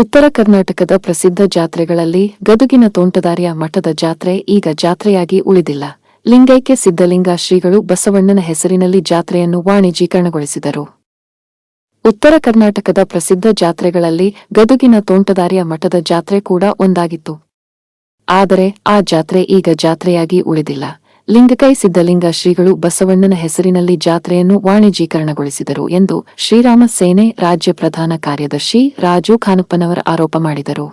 ಉತ್ತರ ಕರ್ನಾಟಕದ ಪ್ರಸಿದ್ಧ ಜಾತ್ರೆಗಳಲ್ಲಿ ಗದುಗಿನ ತೋಂಟದಾರ್ಯ ಮಠದ ಜಾತ್ರೆ ಈಗ ಜಾತ್ರೆಯಾಗಿ ಉಳಿದಿಲ್ಲ. ಲಿಂಗೈಕ್ಯ ಸಿದ್ಧಲಿಂಗ ಶ್ರೀಗಳು ಬಸವಣ್ಣನ ಹೆಸರಿನಲ್ಲಿ ಜಾತ್ರೆಯನ್ನು ವಾಣಿಜ್ಯೀಕರಣಗೊಳಿಸಿದರು. ಉತ್ತರ ಕರ್ನಾಟಕದ ಪ್ರಸಿದ್ಧ ಜಾತ್ರೆಗಳಲ್ಲಿ ಗದುಗಿನ ತೋಂಟದಾರ್ಯ ಮಠದ ಜಾತ್ರೆ ಕೂಡ ಒಂದಾಗಿತ್ತು. ಆದರೆ ಆ ಜಾತ್ರೆ ಈಗ ಜಾತ್ರೆಯಾಗಿ ಉಳಿದಿಲ್ಲ. ಲಿಂಗಕೈ ಸಿದ್ಧಲಿಂಗ ಶ್ರೀಗಳು ಬಸವಣ್ಣನ ಹೆಸರಿನಲ್ಲಿ ಜಾತ್ರೆಯನ್ನು ವಾಣಿಜ್ಯೀಕರಣಗೊಳಿಸಿದರು ಎಂದು ಶ್ರೀರಾಮ ಸೇನೆ ರಾಜ್ಯ ಪ್ರಧಾನ ಕಾರ್ಯದರ್ಶಿ ರಾಜು ಖಾನಪ್ಪನವರ ಆರೋಪ ಮಾಡಿದರು.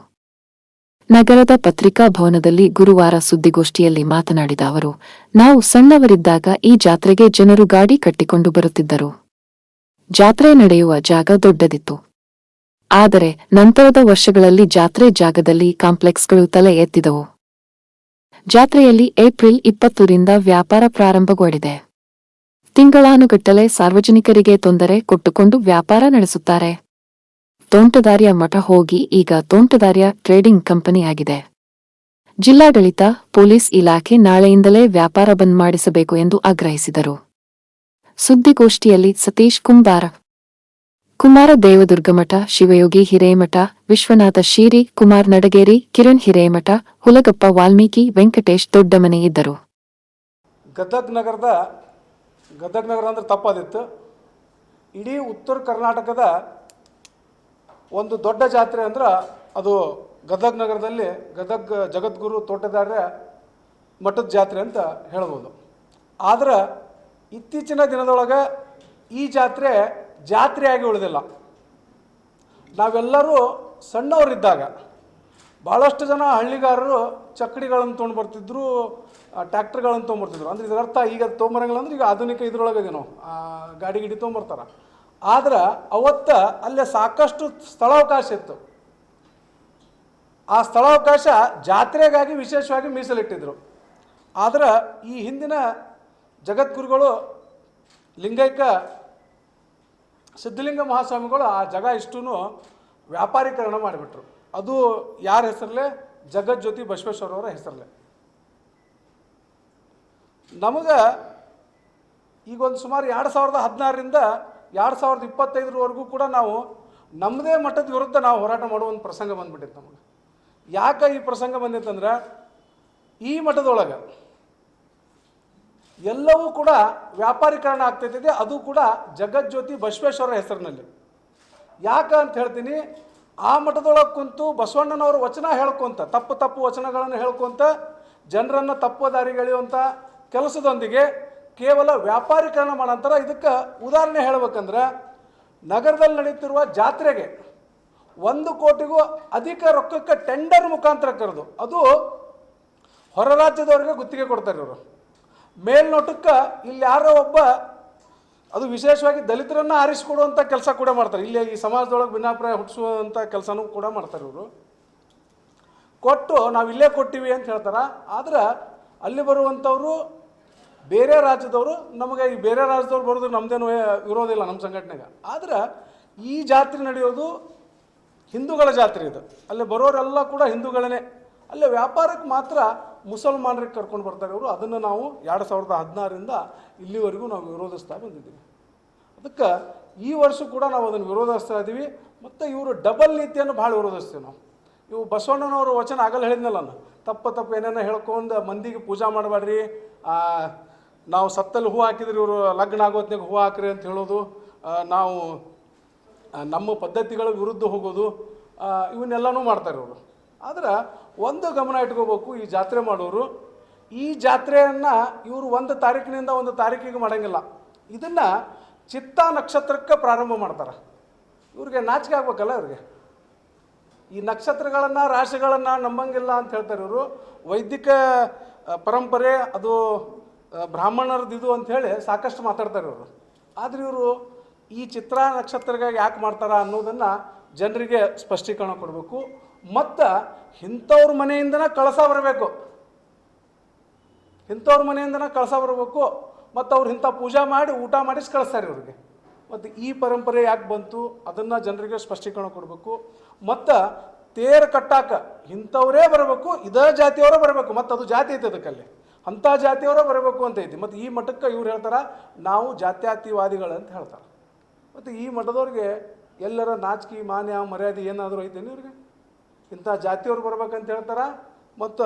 ನಗರದ ಪತ್ರಿಕಾ ಭವನದಲ್ಲಿ ಗುರುವಾರ ಸುದ್ದಿಗೋಷ್ಠಿಯಲ್ಲಿ ಮಾತನಾಡಿದ ಅವರು, ನಾವು ಸಣ್ಣವರಿದ್ದಾಗ ಈ ಜಾತ್ರೆಗೆ ಜನರು ಗಾಡಿ ಕಟ್ಟಿಕೊಂಡು ಬರುತ್ತಿದ್ದರು. ಜಾತ್ರೆ ನಡೆಯುವ ಜಾಗ ದೊಡ್ಡದಿತ್ತು. ಆದರೆ ನಂತರದ ವರ್ಷಗಳಲ್ಲಿ ಜಾತ್ರೆ ಜಾಗದಲ್ಲಿ ಕಾಂಪ್ಲೆಕ್ಸ್ಗಳು ತಲೆ ಎತ್ತಿದವು. ಜಾತ್ರೆಯಲ್ಲಿ ಏಪ್ರಿಲ್ ಇಪ್ಪತ್ತರಿಂದ ವ್ಯಾಪಾರ ಪ್ರಾರಂಭಗೊಂಡಿದೆ. ತಿಂಗಳಾನುಗಟ್ಟಲೆ ಸಾರ್ವಜನಿಕರಿಗೆ ತೊಂದರೆ ಕೊಟ್ಟುಕೊಂಡು ವ್ಯಾಪಾರ ನಡೆಸುತ್ತಾರೆ. ತೋಂಟದಾರ್ಯ ಮಠ ಹೋಗಿ ಈಗ ತೋಂಟದಾರ್ಯ ಟ್ರೇಡಿಂಗ್ ಕಂಪನಿಯಾಗಿದೆ. ಜಿಲ್ಲಾಡಳಿತ, ಪೊಲೀಸ್ ಇಲಾಖೆ ನಾಳೆಯಿಂದಲೇ ವ್ಯಾಪಾರ ಬಂದ್ ಮಾಡಿಸಬೇಕು ಎಂದು ಆಗ್ರಹಿಸಿದರು. ಸುದ್ದಿಗೋಷ್ಠಿಯಲ್ಲಿ ಸತೀಶ್ ಕುಂಬಾರ. ಕುಮಾರ ದೇವದುರ್ಗಮಠ ಶಿವಯೋಗಿ ಹಿರೇಮಠ, ವಿಶ್ವನಾಥ ಶೀರಿ ಕುಮಾರ್ ನಡಗೇರಿ, ಕಿರಣ್ ಹಿರೇಮಠ, ಹುಲಗಪ್ಪ ವಾಲ್ಮೀಕಿ, ವೆಂಕಟೇಶ್ ದೊಡ್ಡಮನೆ ಇದ್ದರು. ಗದಗ್ ನಗರದ, ಗದಗ್ ನಗರ ಅಂದ್ರೆ ತಪ್ಪಾದಿತ್ತು. ಇಡೀ ಉತ್ತರ ಕರ್ನಾಟಕದ ಒಂದು ದೊಡ್ಡ ಜಾತ್ರೆ ಅಂದ್ರೆ ಅದು ಗದಗ್ ನಗರದಲ್ಲಿ ಗದಗ್ ಜಗದ್ಗುರು ತೋಟದಾರ್ಯ ಮಠದ ಜಾತ್ರೆ ಅಂತ ಹೇಳ್ಬೋದು. ಆದ್ರೆ ಇತ್ತೀಚಿನ ದಿನದೊಳಗೆ ಈ ಜಾತ್ರೆ ಜಾತ್ರೆಯಾಗಿ ಉಳಿದಿಲ್ಲ. ನಾವೆಲ್ಲರೂ ಸಣ್ಣವರಿದ್ದಾಗ ಭಾಳಷ್ಟು ಜನ ಹಳ್ಳಿಗಾರರು ಚಕ್ಕಡಿಗಳನ್ನು ತೊಗೊಂಡು ಬರ್ತಿದ್ರು ಟ್ಯಾಕ್ಟ್ರ್ಗಳನ್ನು ತೊಗೊಂಬರ್ತಿದ್ರು ಅಂದ್ರೆ ಇದರ ಅರ್ಥ ಈಗ ತೊಗೊಂಬರಂಗಿಲ್ಲ ಅಂದ್ರೆ ಈಗ ಆಧುನಿಕ ಇದ್ರೊಳಗೆ ನಾವು ಗಾಡಿ ಗಿಡಿ ತೊಗೊಂಬರ್ತಾರೆ ಆದ್ರೆ ಅವತ್ತ ಅಲ್ಲೇ ಸಾಕಷ್ಟು ಸ್ಥಳಾವಕಾಶ ಇತ್ತು. ಆ ಸ್ಥಳಾವಕಾಶ ಜಾತ್ರೆಗಾಗಿ ವಿಶೇಷವಾಗಿ ಮೀಸಲಿಟ್ಟಿದ್ರು. ಆದ್ರೆ ಈ ಹಿಂದಿನ ಜಗದ್ಗುರುಗಳು ಲಿಂಗೈಕ್ಯ ಸಿದ್ಧಲಿಂಗ ಮಹಾಸ್ವಾಮಿಗಳು ಆ ಜಗ ಇಷ್ಟೂ ವ್ಯಾಪಾರೀಕರಣ ಮಾಡಿಬಿಟ್ರು. ಅದು ಯಾರ ಹೆಸರಲ್ಲೇ? ಜಗಜ್ಯೋತಿ ಬಸವೇಶ್ವರವರ ಹೆಸರಲ್ಲೇ. ನಮಗೆ ಈಗ ಒಂದು ಸುಮಾರು ಎರಡು ಸಾವಿರದ ಹದಿನಾರರಿಂದ ಎರಡು ಸಾವಿರದ ಇಪ್ಪತ್ತೈದರವರೆಗೂ ಕೂಡ ನಾವು ನಮ್ಮದೇ ಮಠದ ವಿರುದ್ಧ ನಾವು ಹೋರಾಟ ಮಾಡುವ ಒಂದು ಪ್ರಸಂಗ ಬಂದ್ಬಿಟ್ಟಿತ್ತು ನಮಗೆ. ಯಾಕೆ ಈ ಪ್ರಸಂಗ ಬಂದಿತ್ತಂದ್ರೆ ಈ ಮಠದೊಳಗೆ ಎಲ್ಲವೂ ಕೂಡ ವ್ಯಾಪಾರೀಕರಣ ಆಗ್ತೈತಿದೆ ಅದು ಕೂಡ ಜಗಜ್ಯೋತಿ ಬಸವೇಶ್ವರ ಹೆಸರಿನಲ್ಲಿ. ಯಾಕ ಅಂತ ಹೇಳ್ತೀನಿ, ಆ ಮಠದೊಳಗೆ ಕುಂತು ಬಸವಣ್ಣನವರು ವಚನ ಹೇಳ್ಕೊಂತ, ತಪ್ಪು ತಪ್ಪು ವಚನಗಳನ್ನು ಹೇಳ್ಕೊಂತ, ಜನರನ್ನು ತಪ್ಪು ದಾರಿಗೆಳೆಯುವಂಥ ಕೆಲಸದೊಂದಿಗೆ ಕೇವಲ ವ್ಯಾಪಾರೀಕರಣ ಮಾಡಂತಾರ ಇದಕ್ಕೆ ಉದಾಹರಣೆ ಹೇಳ್ಬೇಕಂದ್ರೆ, ನಗರದಲ್ಲಿ ನಡೀತಿರುವ ಜಾತ್ರೆಗೆ ಒಂದು ಕೋಟಿಗೂ ಅಧಿಕ ರೊಕ್ಕಕ್ಕೆ ಟೆಂಡರ್ ಮುಖಾಂತರ ಕರೆದು, ಅದು ಹೊರ ರಾಜ್ಯದವರಿಗೆ ಗುತ್ತಿಗೆ ಕೊಡ್ತಾರೆ ಇವರು. ಮೇಲ್ನೋಟಕ್ಕೆ ಇಲ್ಲಿ ಯಾರೋ ಒಬ್ಬ ಅದು ವಿಶೇಷವಾಗಿ ದಲಿತರನ್ನು ಆರಿಸಿಕೊಡುವಂಥ ಕೆಲಸ ಕೂಡ ಮಾಡ್ತಾರೆ. ಇಲ್ಲಿ ಈ ಸಮಾಜದೊಳಗೆ ಭಿನ್ನಾಭಿಪ್ರಾಯ ಹುಟ್ಟಿಸುವಂಥ ಕೆಲಸನೂ ಕೂಡ ಮಾಡ್ತಾರೆ ಇವರು. ಕೊಟ್ಟು ನಾವು ಇಲ್ಲೇ ಕೊಟ್ಟಿವಿ ಅಂತ ಹೇಳ್ತಾರೆ. ಆದ್ರೆ ಅಲ್ಲಿ ಬರುವಂಥವರು ಬೇರೆ ರಾಜ್ಯದವರು, ನಮಗೆ ಈ ಬೇರೆ ರಾಜ್ಯದವ್ರು ಬರೋದು ನಮ್ಮದೇನು ಇರೋದಿಲ್ಲ ನಮ್ಮ ಸಂಘಟನೆಗೆ. ಆದ್ರೆ ಈ ಜಾತ್ರೆ ನಡೆಯೋದು ಹಿಂದೂಗಳ ಜಾತ್ರೆ ಇದು. ಅಲ್ಲಿ ಬರೋರೆಲ್ಲ ಕೂಡ ಹಿಂದೂಗಳೇ ಅಲ್ಲಿ, ವ್ಯಾಪಾರಕ್ಕೆ ಮಾತ್ರ ಮುಸಲ್ಮಾನರಿಗೆ ಕರ್ಕೊಂಡು ಬರ್ತಾರೆ ಅವರು. ಅದನ್ನು ನಾವು ಎರಡು ಸಾವಿರದ ಹದಿನಾರರಿಂದ ಇಲ್ಲಿವರೆಗೂ ನಾವು ವಿರೋಧಿಸ್ತಾ ಬಂದಿದ್ದೀವಿ. ಅದಕ್ಕೆ ಈ ವರ್ಷ ಕೂಡ ನಾವು ಅದನ್ನು ವಿರೋಧಿಸ್ತಾ ಇದ್ದೀವಿ. ಮತ್ತು ಇವರು ಡಬಲ್ ನೀತಿಯನ್ನು ಭಾಳ ವಿರೋಧಿಸ್ತೀವಿ ನಾವು. ಇವು ಬಸವಣ್ಣನವರು ವಚನ ಆಗಲ್ಲ ಹೇಳಿದ್ನಲ್ಲ ನಾನು. ತಪ್ಪ ತಪ್ಪು ಏನೇನೋ ಹೇಳ್ಕೊಂಡು ಮಂದಿಗೆ ಪೂಜಾ ಮಾಡಬೇಡ್ರಿ. ನಾವು ಸತ್ತಲ್ಲಿ ಹೂ ಹಾಕಿದ್ರೆ ಇವರು ಲಗ್ನ ಆಗೋತ್ನಾಗ ಹೂ ಹಾಕ್ರಿ ಅಂತ ಹೇಳೋದು. ನಾವು ನಮ್ಮ ಪದ್ಧತಿಗಳ ವಿರುದ್ಧ ಹೋಗೋದು. ಇವನ್ನೆಲ್ಲನೂ ಮಾಡ್ತಾರೆ ಇವರು. ಆದ್ರೆ ಒಂದು ಗಮನ ಇಟ್ಕೋಬೇಕು ಈ ಜಾತ್ರೆ ಮಾಡೋರು. ಈ ಜಾತ್ರೆಯನ್ನು ಇವರು ಒಂದು ತಾರೀಕಿನಿಂದ ಒಂದು ತಾರೀಕಿಗೆ ಮಾಡಂಗಿಲ್ಲ. ಇದನ್ನು ಚಿತ್ತ ನಕ್ಷತ್ರಕ್ಕೆ ಪ್ರಾರಂಭ ಮಾಡ್ತಾರೆ. ಇವ್ರಿಗೆ ನಾಚಿಕೆ ಆಗ್ಬೇಕಲ್ಲ ಇವ್ರಿಗೆ. ಈ ನಕ್ಷತ್ರಗಳನ್ನು, ರಾಶಿಗಳನ್ನು ನಂಬಂಗಿಲ್ಲ ಅಂತ ಹೇಳ್ತಾರೆ ಇವರು. ವೈದಿಕ ಪರಂಪರೆ ಅದು ಬ್ರಾಹ್ಮಣರದ್ದು ಇದು ಅಂತ ಹೇಳಿ ಸಾಕಷ್ಟು ಮಾತಾಡ್ತಾರೆ ಇವರು. ಆದರೆ ಇವರು ಈ ಚಿತ್ರ ನಕ್ಷತ್ರಗಾಗಿ ಯಾಕೆ ಮಾಡ್ತಾರ ಅನ್ನೋದನ್ನು ಜನರಿಗೆ ಸ್ಪಷ್ಟೀಕರಣ ಕೊಡಬೇಕು. ಮತ್ತು ಇಂಥವ್ರ ಮನೆಯಿಂದನೇ ಕಳಸ ಬರಬೇಕು. ಇಂಥವ್ರ ಮನೆಯಿಂದನೇ ಕಳಸ ಬರಬೇಕು. ಮತ್ತು ಅವ್ರು ಇಂಥ ಪೂಜಾ ಮಾಡಿ, ಊಟ ಮಾಡಿಸಿ ಕಳಿಸ್ತಾರೆ ಇವ್ರಿಗೆ. ಮತ್ತು ಈ ಪರಂಪರೆ ಯಾಕೆ ಬಂತು? ಅದನ್ನು ಜನರಿಗೆ ಸ್ಪಷ್ಟೀಕರಣ ಕೊಡಬೇಕು. ಮತ್ತು ತೇರು ಕಟ್ಟಾಕ ಇಂಥವರೇ ಬರಬೇಕು, ಇದೇ ಜಾತಿಯವರೇ ಬರಬೇಕು. ಮತ್ತು ಅದು ಜಾತಿ ಐತೆ ಅದಕ್ಕಲ್ಲಿ. ಅಂಥ ಜಾತಿಯವರೇ ಬರಬೇಕು ಅಂತ ಐತಿ. ಮತ್ತು ಈ ಮಠಕ್ಕೆ ಇವ್ರು ಹೇಳ್ತಾರೆ, ನಾವು ಜಾತ್ಯಾತೀವಾದಿಗಳು ಅಂತ ಹೇಳ್ತಾರೆ. ಮತ್ತು ಈ ಮಠದವ್ರಿಗೆ ಎಲ್ಲರ ನಾಚಿಕೆ, ಮಾನ್ಯ, ಮರ್ಯಾದೆ ಏನಾದರೂ ಐತೇನು ಇವ್ರಿಗೆ? ಇಂಥ ಜಾತಿಯವ್ರು ಬರ್ಬೇಕಂತ ಹೇಳ್ತಾರೆ ಮತ್ತು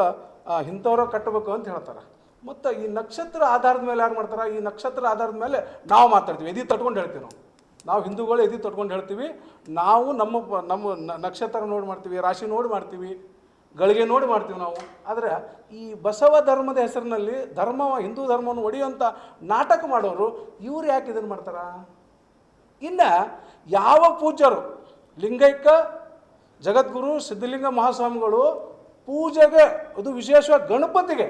ಇಂಥವ್ರ ಕಟ್ಟಬೇಕು ಅಂತ ಹೇಳ್ತಾರೆ. ಮತ್ತು ಈ ನಕ್ಷತ್ರ ಆಧಾರದ ಮೇಲೆ ಯಾರು ಮಾಡ್ತಾರೆ? ಈ ನಕ್ಷತ್ರ ಆಧಾರದ ಮೇಲೆ ನಾವು ಮಾತಾಡ್ತೀವಿ. ಎದಿ ತಟ್ಕೊಂಡು ಹೇಳ್ತೀವಿ ನಾವು. ನಾವು ಹಿಂದೂಗಳು ಎದಿ ತಟ್ಕೊಂಡು ಹೇಳ್ತೀವಿ. ನಾವು ನಮ್ಮ ನಮ್ಮ ನಕ್ಷತ್ರ ನೋಡಿ ಮಾಡ್ತೀವಿ, ರಾಶಿ ನೋಡಿ ಮಾಡ್ತೀವಿ, ಗಳಿಗೆ ನೋಡಿ ಮಾಡ್ತೀವಿ ನಾವು. ಆದರೆ ಈ ಬಸವ ಧರ್ಮದ ಹೆಸರಿನಲ್ಲಿ ಧರ್ಮ, ಹಿಂದೂ ಧರ್ಮವನ್ನು ಒಡೆಯುವಂಥ ನಾಟಕ ಮಾಡೋರು ಇವ್ರು ಯಾಕೆ ಇದನ್ನು ಮಾಡ್ತಾರ? ಇನ್ನು ಯಾವ ಪೂಜ್ಯರು ಲಿಂಗೈಕ್ಯ ಜಗದ್ಗುರು, ಸಿದ್ಧಲಿಂಗ ಮಹಾಸ್ವಾಮಿಗಳು ಪೂಜೆಗೆ, ಅದು ವಿಶೇಷವಾಗಿ ಗಣಪತಿಗೆ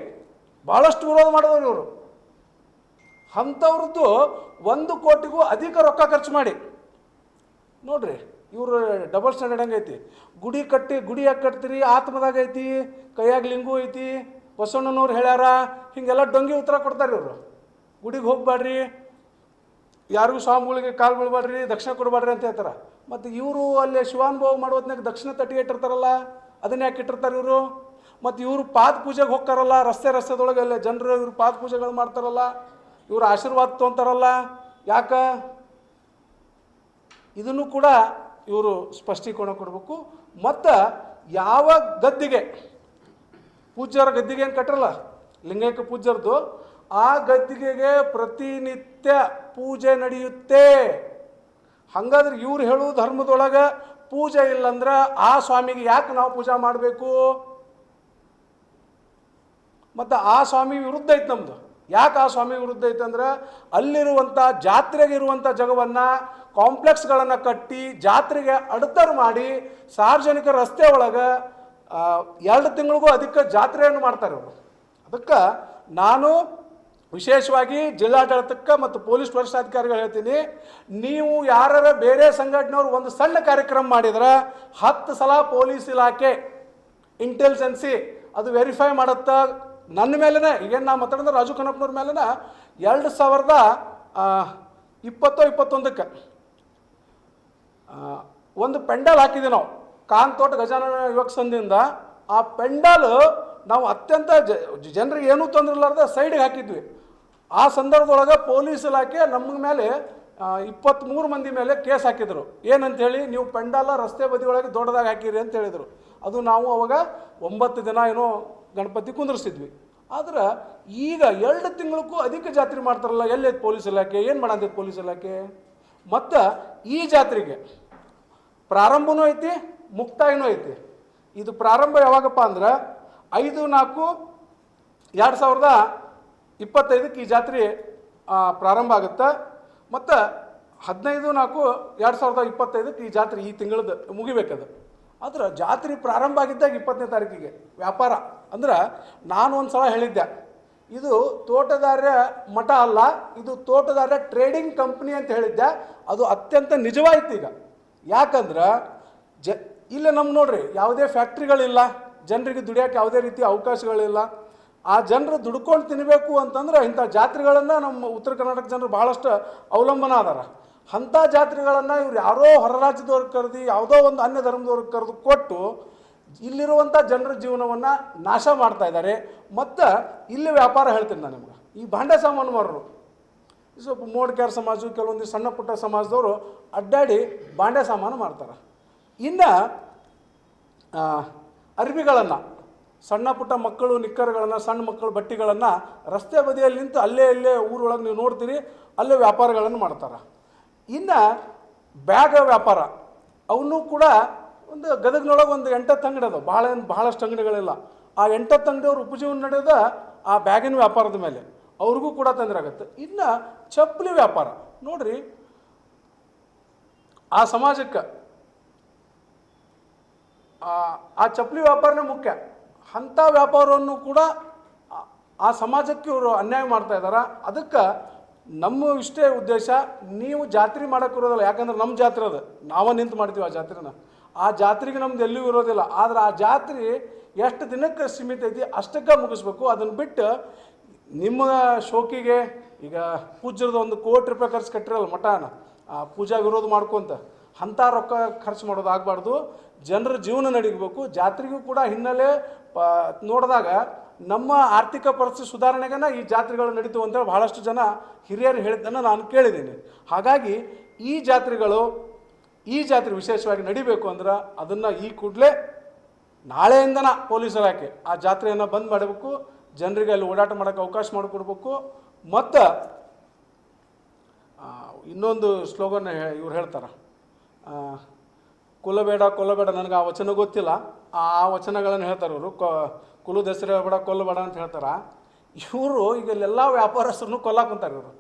ಭಾಳಷ್ಟು ವಿರೋಧ ಮಾಡಿದವರು ಇವರು. ಅಂಥವ್ರದ್ದು ಒಂದು ಕೋಟಿಗೂ ಅಧಿಕ ರೊಕ್ಕ ಖರ್ಚು ಮಾಡಿ. ನೋಡ್ರಿ, ಇವರು ಡಬಲ್ ಸ್ಟ್ಯಾಂಡರ್ಡ್ ಐತಿ. ಗುಡಿ ಕಟ್ಟಿ, ಗುಡಿ ಯಾಕೆ ಕಟ್ತೀರಿ? ಆತ್ಮದಾಗ ಐತಿ, ಕೈಯಾಗ ಲಿಂಗು ಐತಿ, ಬಸವಣ್ಣನವ್ರು ಹೇಳ್ಯಾರ, ಹಿಂಗೆಲ್ಲ ಡೊಂಗಿ ಉತ್ತರ ಕೊಡ್ತಾರೆ ಇವರು. ಗುಡಿಗೆ ಹೋಗ್ಬೇಡ್ರಿ ಯಾರಿಗೂ ಸ್ವಾಮಿಗಳಿಗೆ ಕಾಲು ಬೀಳಬೇಡ್ರಿ ದಕ್ಷಿಣ ಕೊಡಬೇಡ್ರಿ ಅಂತ ಹೇಳ್ತಾರೆ. ಮತ್ತು ಇವರು ಅಲ್ಲಿ ಶಿವಾನುಭವ ಮಾಡೋದ್ನಾಗ ದಕ್ಷಿಣ ತಟ್ಟಿಗೆ ಇಟ್ಟಿರ್ತಾರಲ್ಲ, ಅದನ್ನ ಯಾಕೆ ಇಟ್ಟಿರ್ತಾರೆ ಇವರು? ಮತ್ತು ಇವರು ಪಾದ ಪೂಜೆಗೆ ಹೋಗ್ತಾರಲ್ಲ, ರಸ್ತೆ ರಸ್ತೆದೊಳಗೆ ಅಲ್ಲಿ ಜನರು ಇವರು ಪಾದ ಪೂಜೆಗಳು ಮಾಡ್ತಾರಲ್ಲ, ಇವರು ಆಶೀರ್ವಾದ ತೊಗೊಂತಾರಲ್ಲ, ಯಾಕೆ? ಇದನ್ನು ಕೂಡ ಇವರು ಸ್ಪಷ್ಟೀಕರಣ ಕೊಡಬೇಕು. ಮತ್ತು ಯಾವ ಗದ್ದಿಗೆ, ಪೂಜ್ಯರ ಗದ್ದಿಗೆ ಏನು ಕಟ್ಟಿರಲ್ಲ ಲಿಂಗೈಕ್ಯ ಪೂಜ್ಯರದು ಆ ಗದ್ದಿಗೆಗೆ ಪ್ರತಿನಿತ್ಯ ಪೂಜೆ ನಡೆಯುತ್ತೆ. ಹಂಗಾದ್ರೆ ಇವ್ರು ಹೇಳು ಧರ್ಮದೊಳಗೆ ಪೂಜೆ ಇಲ್ಲಂದ್ರೆ ಆ ಸ್ವಾಮಿಗೆ ಯಾಕೆ ನಾವು ಪೂಜೆ ಮಾಡಬೇಕು? ಮತ್ತು ಆ ಸ್ವಾಮಿ ವಿರುದ್ಧ ಐತೆ ನಮ್ಮದು ಯಾಕೆ ಆ ಸ್ವಾಮಿ ವಿರುದ್ಧ ಐತೆ ಅಂದ್ರೆ ಅಲ್ಲಿರುವಂಥ ಜಾತ್ರೆಗೆ ಇರುವಂಥ ಜಗವನ್ನು ಕಾಂಪ್ಲೆಕ್ಸ್ಗಳನ್ನು ಕಟ್ಟಿ ಜಾತ್ರೆಗೆ ಅಡ್ತರ್ ಮಾಡಿ ಸಾರ್ವಜನಿಕ ರಸ್ತೆ ಒಳಗೆ ಎರಡು ತಿಂಗಳಿಗೂ ಅಧಿಕ ಜಾತ್ರೆಯನ್ನು ಮಾಡ್ತಾರೆ ಅವರು. ಅದಕ್ಕೆ ನಾನು ವಿಶೇಷವಾಗಿ ಜಿಲ್ಲಾಡಳಿತಕ್ಕೆ ಮತ್ತು ಪೊಲೀಸ್ ವರಿಷ್ಠಾಧಿಕಾರಿಗಳು ಹೇಳ್ತೀನಿ, ನೀವು ಯಾರ ಬೇರೆ ಸಂಘಟನೆಯವರು ಒಂದು ಸಣ್ಣ ಕಾರ್ಯಕ್ರಮ ಮಾಡಿದ್ರೆ ಹತ್ತು ಸಲ ಪೊಲೀಸ್ ಇಲಾಖೆ ಇಂಟೆಲಿಜೆನ್ಸಿ ಅದು ವೆರಿಫೈ ಮಾಡುತ್ತಾ, ನನ್ನ ಮೇಲೇ ಈಗೇನು ನಾ ಮಾತಾಡಿದ್ರೆ ರಾಜು ಕನಪ್ಪನವ್ರ ಮೇಲೇ ಎರಡು ಸಾವಿರದ ಇಪ್ಪತ್ತೋ ಇಪ್ಪತ್ತೊಂದಕ್ಕೆ ಒಂದು ಪೆಂಡಲ್ ಹಾಕಿದ್ವಿ ನಾವು, ಕಾಂತೋಟ ಗಜಾನನ ಯುವಕ ಸಂಘದಿಂದ, ಆ ಪೆಂಡಲ್ ನಾವು ಅತ್ಯಂತ ಜನರಿಗೆ ಏನೂ ತೊಂದರೆ ಇಲ್ಲಾರ್ದ ಸೈಡಿಗೆ ಹಾಕಿದ್ವಿ. ಆ ಸಂದರ್ಭದೊಳಗೆ ಪೊಲೀಸ್ ಇಲಾಖೆ ನಮ್ಮ ಮೇಲೆ ಇಪ್ಪತ್ತ್ಮೂರು ಮಂದಿ ಮೇಲೆ ಕೇಸ್ ಹಾಕಿದರು. ಏನಂಥೇಳಿ ನೀವು ಪೆಂಡಾಲ ರಸ್ತೆ ಬದಿಯೊಳಗೆ ದೊಡ್ಡದಾಗಿ ಹಾಕಿರಿ ಅಂತ ಹೇಳಿದರು. ಅದು ನಾವು ಅವಾಗ ಒಂಬತ್ತು ದಿನ ಏನೋ ಗಣಪತಿ ಕುಂದಿರ್ಸಿದ್ವಿ ಆದ್ರೆ ಈಗ ಎರಡು ತಿಂಗಳಕ್ಕೂ ಅಧಿಕ ಜಾತ್ರೆ ಮಾಡ್ತಾರಲ್ಲ ಎಲ್ಲೈತೆ ಪೊಲೀಸ್ ಇಲಾಖೆ, ಏನು ಮಾಡಂತೈತೆ ಪೊಲೀಸ್ ಇಲಾಖೆ? ಮತ್ತು ಈ ಜಾತ್ರೆಗೆ ಪ್ರಾರಂಭನೂ ಐತಿ, ಮುಕ್ತಾಯನೂ ಐತಿ. ಇದು ಪ್ರಾರಂಭ ಯಾವಾಗಪ್ಪ ಅಂದ್ರೆ ಐದು ನಾಲ್ಕು ಎರಡು ಸಾವಿರದ ಇಪ್ಪತ್ತೈದಕ್ಕೆ ಈ ಜಾತ್ರೆ ಪ್ರಾರಂಭ ಆಗುತ್ತೆ. ಮತ್ತು ಹದಿನೈದು ನಾಲ್ಕು ಎರಡು ಸಾವಿರದ ಇಪ್ಪತ್ತೈದಕ್ಕೆ ಈ ಜಾತ್ರೆ ಈ ತಿಂಗಳದ್ದು ಮುಗಿಬೇಕದು. ಆದ್ರೆ ಜಾತ್ರೆ ಪ್ರಾರಂಭ ಆಗಿದ್ದಾಗ ಇಪ್ಪತ್ತನೇ ತಾರೀಕಿಗೆ ವ್ಯಾಪಾರ. ಅಂದ್ರೆ ನಾನು ಒಂದು ಸಲ ಹೇಳಿದ್ದೆ, ಇದು ತೋಟಗಾರ್ಯ ಮಠ ಅಲ್ಲ, ಇದು ತೋಟದಾರ್ಯ ಟ್ರೇಡಿಂಗ್ ಕಂಪ್ನಿ ಅಂತ ಹೇಳಿದ್ದೆ. ಅದು ಅತ್ಯಂತ ನಿಜವಾಯ್ತು ಈಗ. ಯಾಕಂದ್ರೆ ಜ, ಇಲ್ಲ ನಮ್ಮ ನೋಡ್ರಿ, ಯಾವುದೇ ಫ್ಯಾಕ್ಟ್ರಿಗಳಿಲ್ಲ ಜನರಿಗೆ ದುಡಿಯೋಕೆ ಯಾವುದೇ ರೀತಿ ಅವಕಾಶಗಳಿಲ್ಲ. ಆ ಜನರು ದುಡ್ಕೊಂಡು ತಿನ್ನಬೇಕು ಅಂತಂದ್ರೆ ಇಂಥ ಜಾತ್ರೆಗಳನ್ನು ನಮ್ಮ ಉತ್ತರ ಕರ್ನಾಟಕ ಜನರು ಭಾಳಷ್ಟು ಅವಲಂಬನ ಅದಾರ. ಅಂಥ ಜಾತ್ರೆಗಳನ್ನು ಇವ್ರು ಯಾರೋ ಹೊರ ರಾಜ್ಯದವ್ರಿಗೆ ಕರೆದು ಯಾವುದೋ ಒಂದು ಅನ್ಯ ಧರ್ಮದವ್ರಿಗೆ ಕರೆದು ಕೊಟ್ಟು ಇಲ್ಲಿರುವಂಥ ಜನರ ಜೀವನವನ್ನು ನಾಶ ಮಾಡ್ತಾ ಇದ್ದಾರೆ. ಮತ್ತು ಇಲ್ಲಿ ವ್ಯಾಪಾರ ಹೇಳ್ತೀನಿ ನಾನು ನಿಮ್ಗೆ. ಈ ಭಾಂಡೆ ಸಾಮಾನು ಮಾರರು ಈ ಸ್ವಲ್ಪ ಮೋಡ್ಕ್ಯಾರ್ ಸಮಾಜ, ಕೆಲವೊಂದು ಸಣ್ಣ ಪುಟ್ಟ ಸಮಾಜದವರು ಅಡ್ಡಾಡಿ ಬಾಂಡೆ ಸಾಮಾನು ಮಾಡ್ತಾರೆ ಇನ್ನು ಅರ್ಬಿಗಳನ್ನು ಸಣ್ಣ ಪುಟ್ಟ ಮಕ್ಕಳು, ನಿಕ್ಕರ್ಗಳನ್ನು, ಸಣ್ಣ ಮಕ್ಕಳು ಬಟ್ಟೆಗಳನ್ನು ರಸ್ತೆ ಬದಿಯಲ್ಲಿ ನಿಂತು ಅಲ್ಲೇ ಅಲ್ಲೇ ಊರೊಳಗೆ ನೀವು ನೋಡ್ತೀರಿ, ಅಲ್ಲೇ ವ್ಯಾಪಾರಗಳನ್ನು ಮಾಡ್ತಾರೆ. ಇನ್ನು ಬ್ಯಾಗ ವ್ಯಾಪಾರ ಅವನು ಕೂಡ ಒಂದು ಗದಗಿನೊಳಗೆ ಒಂದು ಎಂಟತ್ತು ಅಂಗಡಿ ಅದು ಭಾಳ ಏನು ಭಾಳಷ್ಟು ಅಂಗಡಿಗಳಿಲ್ಲ. ಆ ಎಂಟತ್ತು ಅಂಗಡಿಯವ್ರು ಉಪಜೀವನ ನಡೆದ ಆ ಬ್ಯಾಗಿನ ವ್ಯಾಪಾರದ ಮೇಲೆ. ಅವ್ರಿಗೂ ಕೂಡ ತೊಂದರೆ ಆಗುತ್ತೆ. ಇನ್ನು ಚಪ್ಪಲಿ ವ್ಯಾಪಾರ, ನೋಡ್ರಿ, ಆ ಸಮಾಜಕ್ಕೆ ಆ ಚಪ್ಪಲಿ ವ್ಯಾಪಾರನೇ ಮುಖ್ಯ. ಅಂಥ ವ್ಯಾಪಾರವನ್ನು ಕೂಡ ಆ- ಸಮಾಜಕ್ಕೆ ಇವರು ಅನ್ಯಾಯ ಮಾಡ್ತಾ ಇದ್ದಾರೆ ಅದಕ್ಕೆ ನಮ್ಮ ಇಷ್ಟೇ ಉದ್ದೇಶ, ನೀವು ಜಾತ್ರೆ ಮಾಡೋಕೆ ಇರೋದಿಲ್ಲ, ಯಾಕಂದ್ರೆ ನಮ್ಮ ಜಾತ್ರೆ ಅದು. ನಾವೇ ನಿಂತು ಮಾಡ್ತೀವಿ ಆ ಜಾತ್ರೆನ. ಆ ಜಾತ್ರೆಗೆ ನಮ್ದು ಎಲ್ಲೂ ಇರೋದಿಲ್ಲ. ಆದ್ರೆ ಆ ಜಾತ್ರೆ ಎಷ್ಟು ದಿನಕ್ಕೆ ಸೀಮಿತ ಐತಿ ಅಷ್ಟಕ್ಕೆ ಮುಗಿಸ್ಬೇಕು. ಅದನ್ನು ಬಿಟ್ಟು ನಿಮ್ಮ ಶೋಕಿಗೆ ಈಗ ಪೂಜ್ಯರದ ಒಂದು ಕೋಟಿ ರೂಪಾಯಿ ಖರ್ಚು ಕಟ್ಟಿರಲ್ಲ ಮಠನ, ಆ ಪೂಜಾ ವಿರೋಧ ಮಾಡ್ಕೊಂತ ಅಂಥ ರೊಕ್ಕ ಖರ್ಚು ಮಾಡೋದು ಆಗಬಾರ್ದು ಜನರ ಜೀವನ ನಡಿಬೇಕು. ಜಾತ್ರೆಗೂ ಕೂಡ ಹಿನ್ನೆಲೆ ಪ ನೋಡಿದಾಗ ನಮ್ಮ ಆರ್ಥಿಕ ಪರಿಸ್ಥಿತಿ ಸುಧಾರಣೆಗನ ಈ ಜಾತ್ರೆಗಳು ನಡೀತು ಅಂತೇಳಿ ಭಾಳಷ್ಟು ಜನ ಹಿರಿಯರು ಹೇಳಿದ್ದನ್ನು ನಾನು ಕೇಳಿದ್ದೀನಿ. ಹಾಗಾಗಿ ಈ ಜಾತ್ರೆಗಳು ಈ ಜಾತ್ರೆ ವಿಶೇಷವಾಗಿ ನಡಿಬೇಕು ಅಂದ್ರೆ ಅದನ್ನು ಈ ಕೂಡಲೇ ನಾಳೆಯಿಂದನ ಪೊಲೀಸ್ ಇಲಾಖೆ ಆ ಜಾತ್ರೆಯನ್ನು ಬಂದ್ ಮಾಡಬೇಕು, ಜನರಿಗೆ ಅಲ್ಲಿ ಓಡಾಟ ಮಾಡೋಕ್ಕೆ ಅವಕಾಶ ಮಾಡಿಕೊಡ್ಬೇಕು, ಮತ್ತು ಇನ್ನೊಂದು ಸ್ಲೋಗನ್ ಇವ್ರು ಹೇಳ್ತಾರೆ. ಕೊಲ್ಲಬೇಡ ಕೊಲ್ಲಬೇಡ ನನಗೆ ಆ ವಚನ ಗೊತ್ತಿಲ್ಲ. ಆ ವಚನಗಳನ್ನು ಹೇಳ್ತಾರೆ ಇವರು. ಕೊ, ಕುಲದ ಹೆಸರು ಹೇಳ್ಬೇಡ ಕೊಲ್ಲಬೇಡ ಅಂತ ಹೇಳ್ತಾರೆ. ಇವರು ಈಗ ಇಲ್ಲೆಲ್ಲ ವ್ಯಾಪಾರಸ್ಥರನ್ನು ಕೊಲ್ಲಾಕುಂತಾರೆ ಇವರು.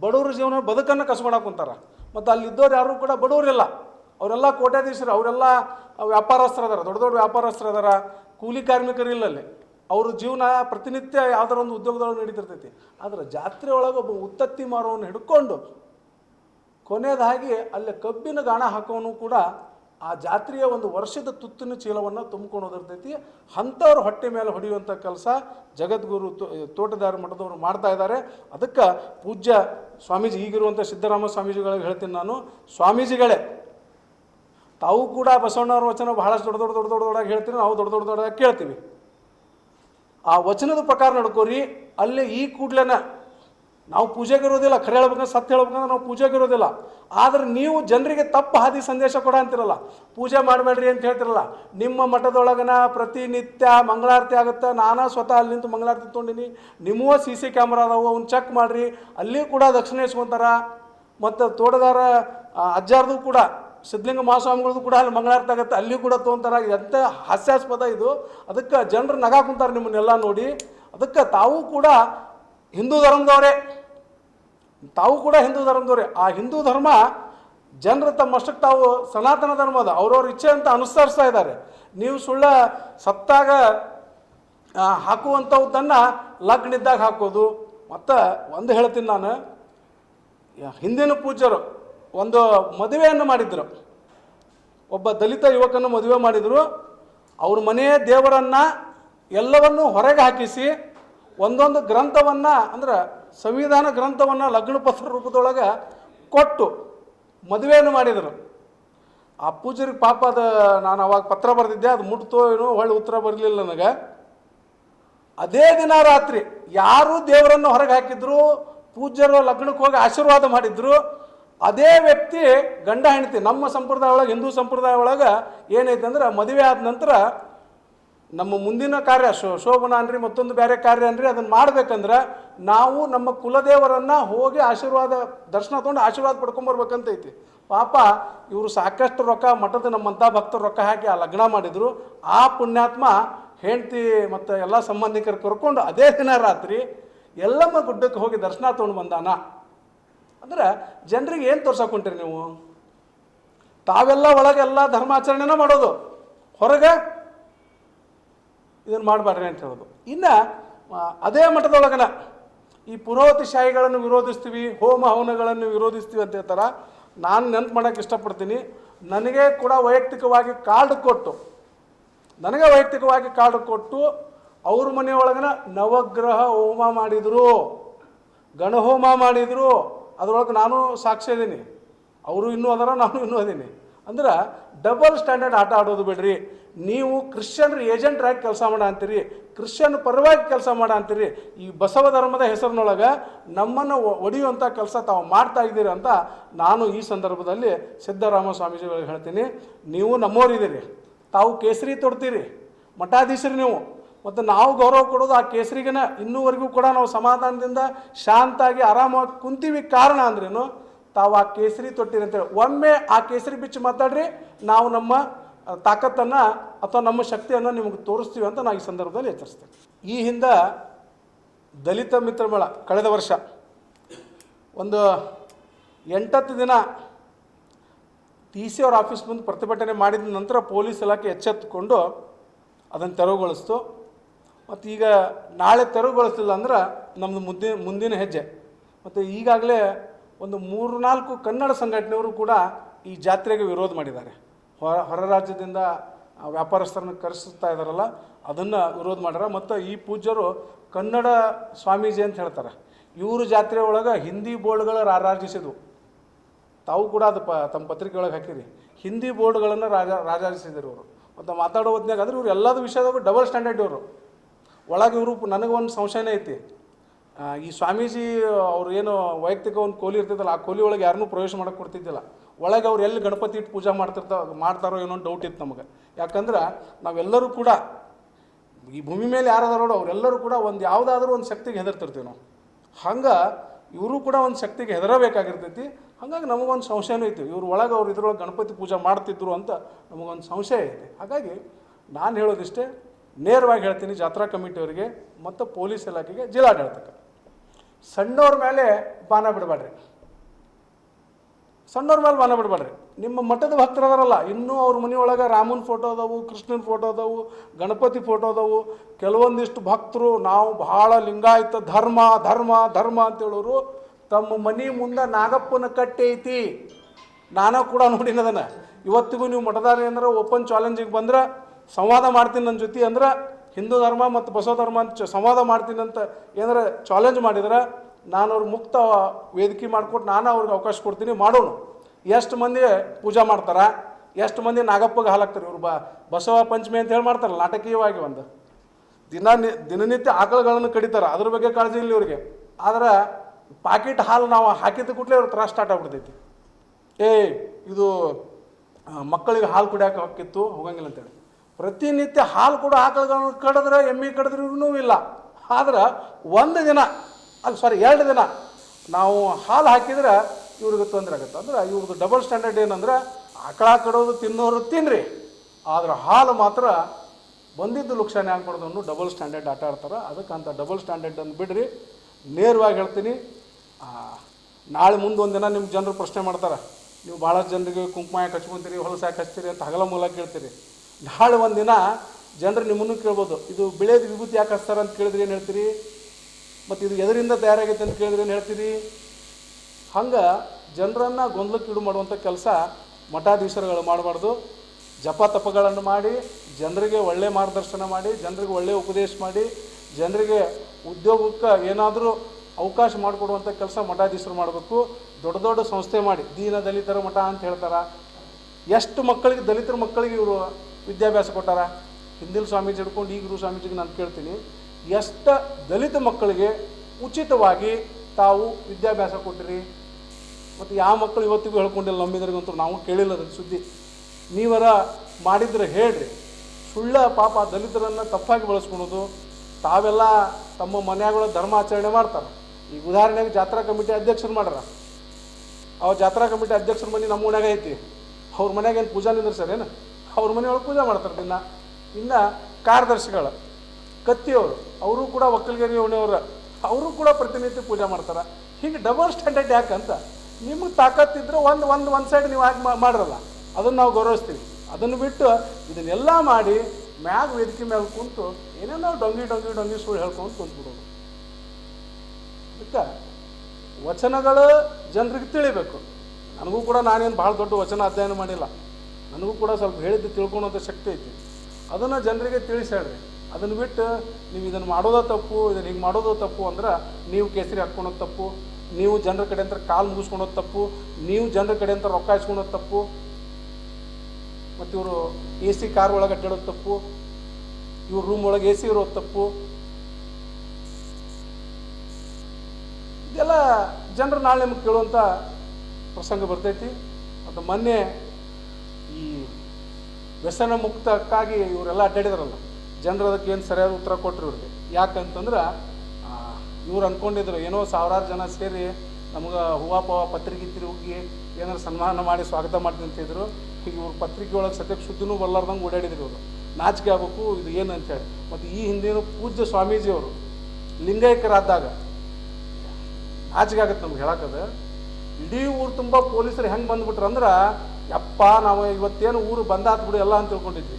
ಬಡವ್ರ ಜೀವನ ಬದುಕನ್ನು ಕಸ್ಕೊಳಕ್ಕೆ ಕುಂತಾರ. ಮತ್ತು ಅಲ್ಲಿದ್ದವ್ರು ಯಾರು ಕೂಡ ಬಡವರಿಲ್ಲ ಅವರೆಲ್ಲ ಕೋಟ್ಯಾಧೀಶರು, ಅವರೆಲ್ಲ ವ್ಯಾಪಾರಸ್ಥರ ಅದಾರ ದೊಡ್ಡ ದೊಡ್ಡ ವ್ಯಾಪಾರಸ್ಥರ ಅದಾರ ಕೂಲಿ ಕಾರ್ಮಿಕರು ಇಲ್ಲ ಅಲ್ಲಿ. ಅವ್ರ ಜೀವನ ಪ್ರತಿನಿತ್ಯ ಯಾವ್ದಾರ ಒಂದು ಉದ್ಯೋಗದೊಳಗೆ ನಡೀತಿರ್ತೈತಿ. ಆದ್ರೆ ಜಾತ್ರೆ ಒಳಗೆ ಒಬ್ಬ ಉತ್ತತ್ತಿ ಮಾರೋವನ್ನು ಹಿಡ್ಕೊಂಡು ಕೊನೆಯದಾಗಿ ಅಲ್ಲಿ ಕಬ್ಬಿನ ಗಾಣ ಹಾಕೋನು ಕೂಡ ಆ ಜಾತ್ರೆಯ ಒಂದು ವರ್ಷದ ತುತ್ತಿನ ಚೀಲವನ್ನು ತುಂಬಿಕೊಂಡು ಹೋದಿರ್ತೈತಿ. ಅಂಥವ್ರ ಹೊಟ್ಟೆ ಮೇಲೆ ಹೊಡೆಯುವಂಥ ಕೆಲಸ ಜಗದ್ಗುರು ತೋಟದಾರ ಮಠದವರು ಮಾಡ್ತಾ ಇದ್ದಾರೆ. ಅದಕ್ಕೆ ಪೂಜ್ಯ ಸ್ವಾಮೀಜಿ ಈಗಿರುವಂಥ ಸಿದ್ದರಾಮ ಸ್ವಾಮೀಜಿಗಳಿಗೆ ಹೇಳ್ತೀನಿ ನಾನು. ಸ್ವಾಮೀಜಿಗಳೇ, ತಾವು ಕೂಡ ಬಸವಣ್ಣವ್ರ ವಚನ ಬಹಳಷ್ಟು ದೊಡ್ಡ ದೊಡ್ಡ ದೊಡ್ಡ ದೊಡ್ಡ ಹೇಳ್ತೀನಿ ಹೇಳ್ತೀವಿ ನಾವು ದೊಡ್ಡ ದೊಡ್ಡ ದೊಡ್ಡದಾಗಿ ಕೇಳ್ತೀವಿ. ಆ ವಚನದ ಪ್ರಕಾರ ನಡ್ಕೋರಿ, ಅಲ್ಲಿ ಈ ಕೂಡ್ಲೆನ ನಾವು ಪೂಜೆಗೆ ಇರೋದಿಲ್ಲ ಖರೆ ಹೇಳ್ಬೇಕಂದ್ರೆ ಸತ್ಯ ಹೇಳ್ಬೇಕಂದ್ರೆ ನಾವು ಪೂಜೆಗೆ ಇರೋದಿಲ್ಲ. ಆದ್ರೆ ನೀವು ಜನರಿಗೆ ತಪ್ಪು ಹಾದಿ ಸಂದೇಶ ಕೊಡ ಅಂತಿರಲ್ಲ. ಪೂಜೆ ಮಾಡಬೇಡ್ರಿ ಅಂತ ಹೇಳ್ತಿರಲ್ಲ. ನಿಮ್ಮ ಮಠದೊಳಗನ ಪ್ರತಿನಿತ್ಯ ಮಂಗಳಾರತಿ ಆಗುತ್ತೆ. ನಾನಾ ಸ್ವತಃ ಅಲ್ಲಿ ನಿಂತು ಮಂಗಳಾರತಿ ತೊಗೊಂಡಿನಿ. ನಿಮ್ಮೂ ಸಿ ಸಿ ಕ್ಯಾಮ್ರಾ ಅದಾವು, ಅವ್ನು ಚೆಕ್ ಮಾಡಿರಿ. ಅಲ್ಲಿ ಕೂಡ ದಕ್ಷಿಣ ಇಸ್ಕೊಂತಾರ ಮತ್ತು ತೋಟದಾರ ಅಜ್ಜಾರ್ದು ಕೂಡ, ಸಿದ್ಧಲಿಂಗ ಮಹಾಸ್ವಾಮಿಗಳದ್ದು ಕೂಡ ಅಲ್ಲಿ ಮಂಗಳಾರತಿ ಆಗುತ್ತೆ. ಅಲ್ಲಿ ಕೂಡ ತೊಗೊಂತಾರ ಎಂಥ ಹಾಸ್ಯಾಸ್ಪದ ಇದು. ಅದಕ್ಕೆ ಜನರು ನಗಾ ಕುಂತಾರೆ ನಿಮ್ಮನ್ನೆಲ್ಲ ನೋಡಿ. ಅದಕ್ಕೆ ತಾವು ಕೂಡ ಹಿಂದೂ ಧರ್ಮದವರೇ. ತಾವು ಕೂಡ ಹಿಂದೂ ಧರ್ಮದವ್ರೆ. ಆ ಹಿಂದೂ ಧರ್ಮ ಜನರು ತಮ್ಮಷ್ಟಕ್ಕೆ ತಾವು ಸನಾತನ ಧರ್ಮದ ಅವ್ರವ್ರ ಇಚ್ಛೆ ಅಂತ ಅನುಸರಿಸ್ತಾ ಇದ್ದಾರೆ. ನೀವು ಸುಳ್ಳ ಸತ್ತಾಗ ಹಾಕುವಂಥದ್ದನ್ನು ಲಗ್ನ ಇದ್ದಾಗ ಹಾಕೋದು. ಮತ್ತು ಒಂದು ಹೇಳ್ತೀನಿ ನಾನು. ಹಿಂದಿನ ಪೂಜ್ಯರು ಒಂದು ಮದುವೆಯನ್ನು ಮಾಡಿದ್ರು. ಒಬ್ಬ ದಲಿತ ಯುವಕನ ಮದುವೆ ಮಾಡಿದರು. ಅವ್ರ ಮನೆಯ ದೇವರನ್ನು ಎಲ್ಲವನ್ನೂ ಹೊರಗೆ ಹಾಕಿಸಿ ಒಂದೊಂದು ಗ್ರಂಥವನ್ನು ಅಂದ್ರೆ ಸಂವಿಧಾನ ಗ್ರಂಥವನ್ನು ಲಗ್ನಪತ್ರ ರೂಪದೊಳಗೆ ಕೊಟ್ಟು ಮದುವೆಯನ್ನು ಮಾಡಿದರು. ಆ ಪೂಜರಿಗೆ ಪಾಪ ಅದು, ನಾನು ಅವಾಗ ಪತ್ರ ಬರೆದಿದ್ದೆ, ಅದು ಮುಟ್ತೋ ಏನೋ ಒಳ್ಳೆ ಉತ್ತರ ಬರಲಿಲ್ಲ ನನಗೆ. ಅದೇ ದಿನ ರಾತ್ರಿ ಯಾರು ದೇವರನ್ನು ಹೊರಗೆ ಹಾಕಿದ್ರು, ಪೂಜ್ಯರು ಲಗ್ನಕ್ಕೆ ಹೋಗಿ ಆಶೀರ್ವಾದ ಮಾಡಿದ್ರು, ಅದೇ ವ್ಯಕ್ತಿ ಗಂಡ ಹೆಂಡತಿ, ನಮ್ಮ ಸಂಪ್ರದಾಯ ಒಳಗೆ ಹಿಂದೂ ಸಂಪ್ರದಾಯ ಒಳಗೆ ಏನೈತೆ ಅಂದ್ರೆ ಮದುವೆ ಆದ ನಂತರ ನಮ್ಮ ಮುಂದಿನ ಕಾರ್ಯ ಶೋ ಶೋಭನ ಅನ್ರಿ, ಮತ್ತೊಂದು ಬೇರೆ ಕಾರ್ಯ ಅನ್ರಿ, ಅದನ್ನು ಮಾಡ್ಬೇಕಂದ್ರೆ ನಾವು ನಮ್ಮ ಕುಲದೇವರನ್ನು ಹೋಗಿ ಆಶೀರ್ವಾದ, ದರ್ಶನ ತೊಗೊಂಡು ಆಶೀರ್ವಾದ ಪಡ್ಕೊಂಬರ್ಬೇಕಂತೈತಿ ಪಾಪ ಇವರು ಸಾಕಷ್ಟು ರೊಕ್ಕ, ಮಠದ ನಮ್ಮಂಥ ಭಕ್ತರು ರೊಕ್ಕ ಹಾಕಿ ಆ ಲಗ್ನ ಮಾಡಿದರು. ಆ ಪುಣ್ಯಾತ್ಮ ಹೆಂಡತಿ ಮತ್ತು ಎಲ್ಲ ಸಂಬಂಧಿಕರು ಕರ್ಕೊಂಡು ಅದೇ ದಿನ ರಾತ್ರಿ ಎಲ್ಲಮ್ಮ ಗುಡ್ಡಕ್ಕೆ ಹೋಗಿ ದರ್ಶನ ತೊಗೊಂಡು ಬಂದಾನ. ಅಂದ್ರೆ ಜನರಿಗೆ ಏನು ತೋರ್ಸಕ್ಕೆ ನೀವು? ತಾವೆಲ್ಲ ಒಳಗೆಲ್ಲ ಧರ್ಮಾಚರಣೆನ ಮಾಡೋದು. ಹೊರಗೆ ಇದನ್ನು ಮಾಡಬೇಡ್ರಿ ಅಂತ ಹೇಳೋದು. ಇನ್ನು ಅದೇ ಮಠದೊಳಗನ ಈ ಪುರೋಹಿತ ಶಾಹಿಗಳನ್ನು ವಿರೋಧಿಸ್ತೀವಿ, ಹೋಮ ಹವನಗಳನ್ನು ವಿರೋಧಿಸ್ತೀವಿ ಅಂತ ಹೇಳ್ತಾರೆ, ನಾನು ನೆನಪು ಮಾಡೋಕ್ಕೆ ಇಷ್ಟಪಡ್ತೀನಿ. ನನಗೆ ಕೂಡ ವೈಯಕ್ತಿಕವಾಗಿ ಕಾರ್ಡ್ ಕೊಟ್ಟು, ನನಗೆ ವೈಯಕ್ತಿಕವಾಗಿ ಕಾರ್ಡ್ ಕೊಟ್ಟು ಅವ್ರ ಮನೆಯೊಳಗನ ನವಗ್ರಹ ಹೋಮ ಮಾಡಿದರು. ಗಣಹೋಮ ಮಾಡಿದರು. ಅದರೊಳಗೆ ನಾನು ಸಾಕ್ಷಿ ಇದ್ದೀನಿ ಅವರು ಇನ್ನೂ ಅದರ, ನಾನು ಇನ್ನೂ ಅದೀನಿ ಅಂದ್ರೆ ಡಬಲ್ ಸ್ಟ್ಯಾಂಡರ್ಡ್ ಆಟ ಆಡೋದು ಬಿಡ್ರಿ. ನೀವು ಕ್ರಿಶ್ಚಿಯನ್ರ ಏಜೆಂಟ್ರಾಗಿ ಕೆಲಸ ಮಾಡ ಅಂತೀರಿ ಕ್ರಿಶ್ಚಿಯನ್ ಪರವಾಗಿ ಕೆಲಸ ಮಾಡ ಅಂತೀರಿ, ಈ ಬಸವ ಧರ್ಮದ ಹೆಸರಿನೊಳಗೆ ನಮ್ಮನ್ನು ಒಡೆಯುವಂಥ ಕೆಲಸ ತಾವು ಮಾಡ್ತಾ ಇದ್ದೀರಿ ಅಂತ ನಾನು ಈ ಸಂದರ್ಭದಲ್ಲಿ ಸಿದ್ದರಾಮ ಸ್ವಾಮೀಜಿಗಳಿಗೆ ಹೇಳ್ತೀನಿ. ನೀವು ನಮ್ಮೋರಿದ್ದೀರಿ, ತಾವು ಕೇಸರಿ ತೊಡ್ತೀರಿ, ಮಠಾಧೀಶರು ನೀವು. ಮತ್ತು ನಾವು ಗೌರವ ಕೊಡೋದು ಆ ಕೇಸರಿಗೆನ ಇನ್ನೂವರೆಗೂ ಕೂಡ ನಾವು ಸಮಾಧಾನದಿಂದ ಶಾಂತಾಗಿ ಆರಾಮಾಗಿ ಕುಂತೀವಿ. ಕಾರಣ ಅಂದ್ರೇನು? ತಾವು ಆ ಕೇಸರಿ ತೊಟ್ಟಿರಿ ಅಂತೇಳಿ ಒಮ್ಮೆ ಆ ಕೇಸರಿ ಬಿಚ್ಚಿ ಮಾತಾಡ್ರಿ, ನಾವು ನಮ್ಮ ತಾಕತ್ತನ್ನು ಅಥವಾ ನಮ್ಮ ಶಕ್ತಿಯನ್ನು ನಿಮಗೆ ತೋರಿಸ್ತೀವಿ ಅಂತ ನಾನು ಈ ಸಂದರ್ಭದಲ್ಲಿ ಎಚ್ಚರಿಸ್ತೇನೆ. ಈ ಹಿಂದೆ ದಲಿತ ಮಿತ್ರ ಮೇಳ ಕಳೆದ ವರ್ಷ ಒಂದು ಎಂಟತ್ತು ದಿನ ಟಿ ಸಿ ಅವ್ರ ಆಫೀಸ್ ಮುಂದೆ ಪ್ರತಿಭಟನೆ ಮಾಡಿದ ನಂತರ ಪೊಲೀಸ್ ಇಲಾಖೆ ಎಚ್ಚೆತ್ತುಕೊಂಡು ಅದನ್ನು ತೆರವುಗೊಳಿಸ್ತು. ಮತ್ತು ಈಗ ನಾಳೆ ತೆರವುಗೊಳಿಸಿಲ್ಲ ಅಂದ್ರೆ ನಮ್ಮದು ಮುಂದಿನ ಮುಂದಿನ ಹೆಜ್ಜೆ. ಮತ್ತು ಈಗಾಗಲೇ ಒಂದು ಮೂರು ನಾಲ್ಕು ಕನ್ನಡ ಸಂಘಟನೆಯವರು ಕೂಡ ಈ ಜಾತ್ರೆಗೆ ವಿರೋಧ ಮಾಡಿದ್ದಾರೆ. ಹೊರ ಹೊರ ರಾಜ್ಯದಿಂದ ವ್ಯಾಪಾರಸ್ಥರನ್ನು ಕರೆಸ್ತಾ ಇದ್ದಾರಲ್ಲ ಅದನ್ನು ವಿರೋಧ ಮಾಡ್ಯಾರ. ಮತ್ತು ಈ ಪೂಜ್ಯರು ಕನ್ನಡ ಸ್ವಾಮೀಜಿ ಅಂತ ಹೇಳ್ತಾರೆ. ಇವರು ಜಾತ್ರೆ ಒಳಗೆ ಹಿಂದಿ ಬೋರ್ಡ್ಗಳು ರಾರಾಜಿಸಿದ್ವು ತಾವು ಕೂಡ ಅದು ಪ, ತಮ್ಮ ಪತ್ರಿಕೆ ಒಳಗೆ ಹಾಕಿರಿ. ಹಿಂದಿ ಬೋರ್ಡ್ಗಳನ್ನು ರಾಜ ರಾಜಾಜಿಸಿದ್ರು ಇವರು. ಮತ್ತು ಮಾತಾಡೋ ಹೊತ್ನ್ಯಾಗ ಆದರೆ ಇವ್ರು ಎಲ್ಲದ ವಿಷಯದಾಗ ಡಬಲ್ ಸ್ಟ್ಯಾಂಡರ್ಡ್ ಇವರು. ಒಳಗೆ ಇವರು ನನಗೆ ಒಂದು ಸಂಶಯನೇ ಐತಿ. ಈ ಸ್ವಾಮೀಜಿ, ಅವ್ರು ಏನು ವೈಯಕ್ತಿಕ ಒಂದು ಕೋಲಿ ಇರ್ತಿದ್ದಲ್ಲ ಆ ಕೋಲಿ ಒಳಗೆ ಯಾರನ್ನೂ ಪ್ರವೇಶ ಮಾಡಕ್ಕೆ ಕೊಡ್ತಿದ್ದಿಲ್ಲ. ಒಳಗೆ ಅವ್ರು ಎಲ್ಲಿ ಗಣಪತಿ ಇಟ್ಟು ಪೂಜೆ ಮಾಡ್ತಿರ್ತಾ, ಮಾಡ್ತಾರೋ ಏನೋ ಡೌಟ್ ಇತ್ತು ನಮಗೆ. ಯಾಕಂದ್ರೆ ನಾವೆಲ್ಲರೂ ಕೂಡ, ಈ ಭೂಮಿ ಮೇಲೆ ಯಾರಾದ್ರೂ ಅವರೆಲ್ಲರೂ ಕೂಡ ಒಂದು ಯಾವುದಾದ್ರೂ ಒಂದು ಶಕ್ತಿಗೆ ಹೆದರ್ತಿರ್ತೀವಿ ನಾವು. ಹಂಗೆ ಇವರು ಕೂಡ ಒಂದು ಶಕ್ತಿಗೆ ಹೆದರಬೇಕಾಗಿರ್ತೈತಿ. ಹಾಗಾಗಿ ನಮಗೊಂದು ಸಂಶಯನೂ ಐತಿ. ಇವ್ರ ಒಳಗೆ ಅವ್ರು ಇದ್ರೊಳಗೆ ಗಣಪತಿ ಪೂಜೆ ಮಾಡ್ತಿದ್ರು ಅಂತ ನಮಗೊಂದು ಸಂಶಯ ಇದೆ ಹಾಗಾಗಿ ನಾನು ಹೇಳೋದಿಷ್ಟೇ, ನೇರವಾಗಿ ಹೇಳ್ತೀನಿ, ಜಾತ್ರಾ ಕಮಿಟಿಯವರಿಗೆ ಮತ್ತು ಪೊಲೀಸ್ ಇಲಾಖೆಗೆ ಜಿಲ್ಲಾಡಳಿತಕ್ಕೆ. ಸಣ್ಣವ್ರ ಮೇಲೆ ಬಾಣ ಬಿಡಬೇಡ್ರಿ. ಸಣ್ಣವ್ರ ಮೇಲೆ ಬಾಣ ಬಿಡಬೇಡ್ರಿ. ನಿಮ್ಮ ಮಠದ ಭಕ್ತರು ಅದಾರಲ್ಲ, ಇನ್ನೂ ಅವ್ರ ಮನೆಯೊಳಗೆ ರಾಮನ ಫೋಟೋ ಅದಾವು, ಕೃಷ್ಣನ ಫೋಟೋ ಅದಾವು, ಗಣಪತಿ ಫೋಟೋ ಅದಾವು. ಕೆಲವೊಂದಿಷ್ಟು ಭಕ್ತರು ನಾವು ಬಹಳ ಲಿಂಗಾಯತ ಧರ್ಮ ಧರ್ಮ ಧರ್ಮ ಅಂತ ಹೇಳೋರು, ತಮ್ಮ ಮನೆ ಮುಂದೆ ನಾಗಪ್ಪನ ಕಟ್ಟೆ ಐತಿ. ನಾನು ಕೂಡ ನೋಡಿನ ಅದನ್ನು. ಇವತ್ತಿಗೂ ನೀವು ಮಠದಾರಿ ಅಂದ್ರೆ ಓಪನ್ ಚಾಲೆಂಜಿಗೆ ಬಂದ್ರೆ, ಸಂವಾದ ಮಾಡ್ತೀನಿ ನನ್ನ ಜೊತೆ ಅಂದ್ರೆ ಹಿಂದೂ ಧರ್ಮ ಮತ್ತು ಬಸವ ಧರ್ಮ ಅಂತ ಸಂವಾದ ಮಾಡ್ತೀನಿ ಅಂತ ಏನಾರ ಚಾಲೆಂಜ್ ಮಾಡಿದ್ರೆ ನಾನು ಅವ್ರಿಗೆ ಮುಕ್ತ ವೇದಿಕೆ ಮಾಡಿಕೊಟ್ಟು ನಾನು ಅವ್ರಿಗೆ ಅವಕಾಶ ಕೊಡ್ತೀನಿ ಮಾಡೋಣ ಎಷ್ಟು ಮಂದಿ ಪೂಜೆ ಮಾಡ್ತಾರೆ? ಎಷ್ಟು ಮಂದಿ ನಾಗಪ್ಪಗೆ ಹಾಲಾಗ್ತಾರೆ ಇವ್ರು ಬಸವ ಪಂಚಮಿ ಅಂತ ಹೇಳಿ ಮಾಡ್ತಾರೆ ನಾಟಕೀಯವಾಗಿ ಒಂದು. ದಿನ ದಿನನಿತ್ಯ ಆಕಳುಗಳನ್ನು ಕಡಿತಾರೆ, ಅದ್ರ ಬಗ್ಗೆ ಕಾಳಜಿ ಇಲ್ಲ ಇವ್ರಿಗೆ. ಆದ್ರೆ ಪಾಕಿಟ್ ಹಾಲು ನಾವು ಹಾಕಿದ ಕೂಡಲೇ ಅವ್ರ ತ್ರಾಸ ಸ್ಟಾರ್ಟ್ ಆಗ್ಬಿಡ್ತೈತಿ. ಏಯ್, ಇದು ಮಕ್ಕಳಿಗೆ ಹಾಲು ಕುಡಿಯೋಕೆ ಹಾಕಿತ್ತು, ಹೋಗಂಗಿಲ್ಲ ಅಂತೇಳಿ ಪ್ರತಿನಿತ್ಯ ಹಾಲು ಕೂಡ ಆಕಳುಗಳನ್ನು ಕಡಿದ್ರೆ, ಎಮ್ಮೆ ಕಡಿದ್ರೂ ಇಲ್ಲ. ಆದ್ರೆ ಒಂದು ದಿನ, ಅದು ಸಾರಿ ಎರಡು ದಿನ ನಾವು ಹಾಲು ಹಾಕಿದ್ರೆ ಇವ್ರಿಗೆ ತೊಂದರೆ ಆಗುತ್ತೆ. ಅಂದ್ರೆ ಇವ್ರದ್ದು ಡಬಲ್ ಸ್ಟ್ಯಾಂಡರ್ಡ್ ಏನಂದ್ರೆ ಆಕಳ ಕಡೋದು ತಿನ್ನೋರು ತಿನ್ನಿರಿ ಆದ್ರೆ ಹಾಲು ಮಾತ್ರ ಬಂದಿದ್ದು ಲುಕ್ಷಾನೆ ಆಗ್ಬಾರ್ದು ಡಬಲ್ ಸ್ಟ್ಯಾಂಡರ್ಡ್ ಆಟ ಆಡ್ತಾರೆ. ಅದಕ್ಕಂತ ಡಬಲ್ ಸ್ಟ್ಯಾಂಡರ್ಡ್ ಅಂತ ಬಿಡ್ರಿ. ನೇರವಾಗಿ ಹೇಳ್ತೀನಿ ನಾಳೆ ಮುಂದೆ ಒಂದು ದಿನ ನಿಮ್ಮ ಜನರು ಪ್ರಶ್ನೆ ಮಾಡ್ತಾರೆ, ನೀವು ಭಾಳಷ್ಟು ಜನರಿಗೆ ಕುಂಕುಮ ಯಾಕೆ ಹಚ್ಕೊಂತೀರಿ, ಹೊಲಸು ಹಚ್ತೀರಿ ಅಂತ ಹಗಲ ಮೂಲ ಕೇಳ್ತೀರಿ. ನಾಳೆ ಒಂದು ದಿನ ಜನರು ನಿಮ್ಮನ್ನು ಕೇಳ್ಬೋದು, ಇದು ಬಿಳೇದು ವಿಭೂತಿ ಯಾಕೆ ಹಚ್ತಾರೆ ಅಂತ ಕೇಳಿದ್ರೆ ಏನು ಹೇಳ್ತೀರಿ? ಮತ್ತು ಇದು ಎದರಿಂದ ತಯಾರಾಗೈತೆ ಅಂತ ಕೇಳಿದ್ರೆ ಏನು ಹೇಳ್ತೀರಿ? ಹಂಗೆ ಜನರನ್ನು ಗೊಂದಲಕ್ಕೀಡು ಮಾಡುವಂಥ ಕೆಲಸ ಮಠಾಧೀಶರುಗಳು ಮಾಡಬಾರ್ದು. ಜಪ ತಪಗಳನ್ನು ಮಾಡಿ, ಜನರಿಗೆ ಒಳ್ಳೆ ಮಾರ್ಗದರ್ಶನ ಮಾಡಿ, ಜನರಿಗೆ ಒಳ್ಳೆಯ ಉಪದೇಶ ಮಾಡಿ, ಜನರಿಗೆ ಉದ್ಯೋಗಕ್ಕೆ ಏನಾದರೂ ಅವಕಾಶ ಮಾಡಿಕೊಡುವಂಥ ಕೆಲಸ ಮಠಾಧೀಶರು ಮಾಡಬೇಕು. ದೊಡ್ಡ ದೊಡ್ಡ ಸಂಸ್ಥೆ ಮಾಡಿ, ದೀನ ದಲಿತರ ಮಠ ಅಂತ ಹೇಳ್ತಾರೆ. ಎಷ್ಟು ಮಕ್ಕಳಿಗೆ, ದಲಿತರ ಮಕ್ಕಳಿಗೆ ಇವರು ವಿದ್ಯಾಭ್ಯಾಸ ಕೊಟ್ಟಾರ? ಹಿಂದಿಲ್ ಸ್ವಾಮೀಜಿ ಹಿಡ್ಕೊಂಡು ಈ ಗುರು ಸ್ವಾಮೀಜಿಗೆ ನಾನು ಕೇಳ್ತೀನಿ. ಎಷ್ಟು ದಲಿತ ಮಕ್ಕಳಿಗೆ ಉಚಿತವಾಗಿ ತಾವು ವಿದ್ಯಾಭ್ಯಾಸ ಕೊಟ್ಟಿರಿ? ಮತ್ತು ಯಾವ ಮಕ್ಕಳು ಇವತ್ತಿಗೂ ಹೇಳ್ಕೊಂಡಿಲ್ಲ ನಂಬಿದ್ರಿಗಂತೂ ನಾವು ಕೇಳಿಲ್ಲ ಅದಕ್ಕೆ ಸುದ್ದಿ. ನೀವರ ಮಾಡಿದ್ರೆ ಹೇಳ್ರಿ. ಸುಳ್ಳ ಪಾಪ ದಲಿತರನ್ನು ತಪ್ಪಾಗಿ ಬಳಸ್ಕೊಳೋದು. ತಾವೆಲ್ಲ ತಮ್ಮ ಮನೆಯಾಗಳ ಧರ್ಮ ಆಚರಣೆ ಮಾಡ್ತಾರೆ. ಈಗ ಉದಾಹರಣೆಗೆ ಜಾತ್ರಾ ಕಮಿಟಿ ಅಧ್ಯಕ್ಷರು ಮಾಡ್ಯಾರ. ಅವ ಜಾತ್ರಾ ಕಮಿಟಿ ಅಧ್ಯಕ್ಷರ ಮನೆ ನಮ್ಮ ಮನ್ಯಾಗ ಐತಿ. ಅವ್ರ ಪೂಜಾ ಏನು ಪೂಜಾ ನಿಂದ್ರಸರೇನು ಅವ್ರ ಮನೆಯೊಳಗೆ ಪೂಜೆ ಮಾಡ್ತಾರೆ ದಿನ. ಇನ್ನು ಕಾರ್ಯದರ್ಶಿಗಳು, ಕತ್ತಿಯವರು, ಅವರು ಕೂಡ ಒಕ್ಕಲಿಗರಿ ಅವರ ಅವರು ಕೂಡ ಪ್ರತಿನಿತ್ಯ ಪೂಜೆ ಮಾಡ್ತಾರೆ. ಹೀಗೆ ಡಬಲ್ ಸ್ಟ್ಯಾಂಡರ್ಡ್ ಯಾಕಂತ ನಿಮಗೆ ತಾಕತ್ತಿದ್ರೆ ಒಂದು ಒಂದು ಒಂದು ಸೈಡ್ ನೀವು ಹಾಕಿ ಮಾಡಿರಲ್ಲ. ಅದನ್ನು ನಾವು ಗೌರವಿಸ್ತೀವಿ. ಅದನ್ನು ಬಿಟ್ಟು ಇದನ್ನೆಲ್ಲ ಮಾಡಿ ಮ್ಯಾಗ ವೇದಿಕೆ ಮ್ಯಾಗ ಕುಂತು ಏನೇನೋ ಡೊಂಗಿ ಡೊಂಗಿ ಡೊಂಗಿ ಸುಳ್ಳು ಹೇಳ್ಕೊಂಡು ಕುಂತ್ಬಿಡೋದು. ಅದಕ್ಕೆ ವಚನಗಳು ಜನರಿಗೆ ತಿಳಿಬೇಕು. ನನಗೂ ಕೂಡ ನಾನೇನು ಭಾಳ ದೊಡ್ಡ ವಚನ ಅಧ್ಯಯನ ಮಾಡಿಲ್ಲ. ನನಗೂ ಕೂಡ ಸ್ವಲ್ಪ ಹೇಳಿದ್ದು ತಿಳ್ಕೊಳೋಂಥ ಶಕ್ತಿ ಐತಿ. ಅದನ್ನು ಜನರಿಗೆ ತಿಳಿಸ್ಯಾಡ್ರಿ. ಅದನ್ನು ಬಿಟ್ಟು ನೀವು ಇದನ್ನು ಮಾಡೋದ ತಪ್ಪು, ಇದನ್ನು ಹಿಂಗೆ ಮಾಡೋದೋ ತಪ್ಪು ಅಂದ್ರೆ ನೀವು ಕೇಸರಿ ಹಾಕ್ಕೊಳೋದು ತಪ್ಪು, ನೀವು ಜನರ ಕಡೆ ಅಂತ ಕಾಲು ಮುಗಿಸ್ಕೊಳೋದು ತಪ್ಪು, ನೀವು ಜನರ ಕಡೆ ಅಂತ ರೊಕ್ಕ ಇಸ್ಕೊಳೋದು ತಪ್ಪು ಮತ್ತು ಇವರು ಎ ಸಿ ಕಾರ್ ಒಳಗೆ ಅಡ್ಡಾಡೋದು ತಪ್ಪು, ಇವ್ರ ರೂಮ್ ಒಳಗೆ ಎ ಸಿ ಇರೋದು ತಪ್ಪು. ಇದೆಲ್ಲ ಜನರು ನಾಳೆ ನಿಮಗೆ ಕೇಳುವಂಥ ಪ್ರಸಂಗ ಬರ್ತೈತಿ. ಮತ್ತು ಮೊನ್ನೆ ವ್ಯಸನ ಮುಕ್ತಕ್ಕಾಗಿ ಇವರೆಲ್ಲ ಅಡ್ಡಾಡಿದ್ರಲ್ಲ. ಜನರು ಅದಕ್ಕೆ ಏನು ಸರಿಯಾದ ಉತ್ತರ ಕೊಟ್ಟರು ಇವ್ರಿಗೆ. ಯಾಕಂತಂದ್ರೆ ಇವ್ರು ಅಂದ್ಕೊಂಡಿದ್ರು ಏನೋ ಸಾವಿರಾರು ಜನ ಸೇರಿ ನಮ್ಗೆ ಹೂವಾ ಪವಾ ಪತ್ರಿಕೆ ತಿರುಗಿ ಏನಾರು ಸನ್ಮಾನ ಮಾಡಿ ಸ್ವಾಗತ ಮಾಡ್ತೀನಿ ಅಂತಿದ್ರು ಈಗ ಇವ್ರು ಪತ್ರಿಕೆ ಒಳಗೆ ಸತ್ಯಕ್ಕೆ ಶುದ್ಧನೂ ಬಲ್ಲಾರ್ದಂಗೆ ಓಡಾಡಿದ್ರು ಇವರು. ನಾಚಿಕೆ ಆಗಬೇಕು, ಇದು ಏನು ಅಂತೇಳಿ ಮತ್ತು ಈ ಹಿಂದಿನ ಪೂಜ್ಯ ಸ್ವಾಮೀಜಿಯವರು ಲಿಂಗೈಕ್ಯರಾದಾಗ ನಾಚಿಕೆ ಆಗುತ್ತೆ ನಮ್ಗೆ ಹೇಳಕ್ಕದ ಇಡೀ ಊರು ತುಂಬ ಪೊಲೀಸರು ಹೆಂಗೆ ಬಂದ್ಬಿಟ್ರು ಅಂದ್ರೆ ಯಪ್ಪ, ನಾವು ಇವತ್ತೇನು ಊರು ಬಂದಾತ್ ಬಿಡು ಎಲ್ಲ ಅಂತ ತಿಳ್ಕೊಂಡಿದ್ವಿ.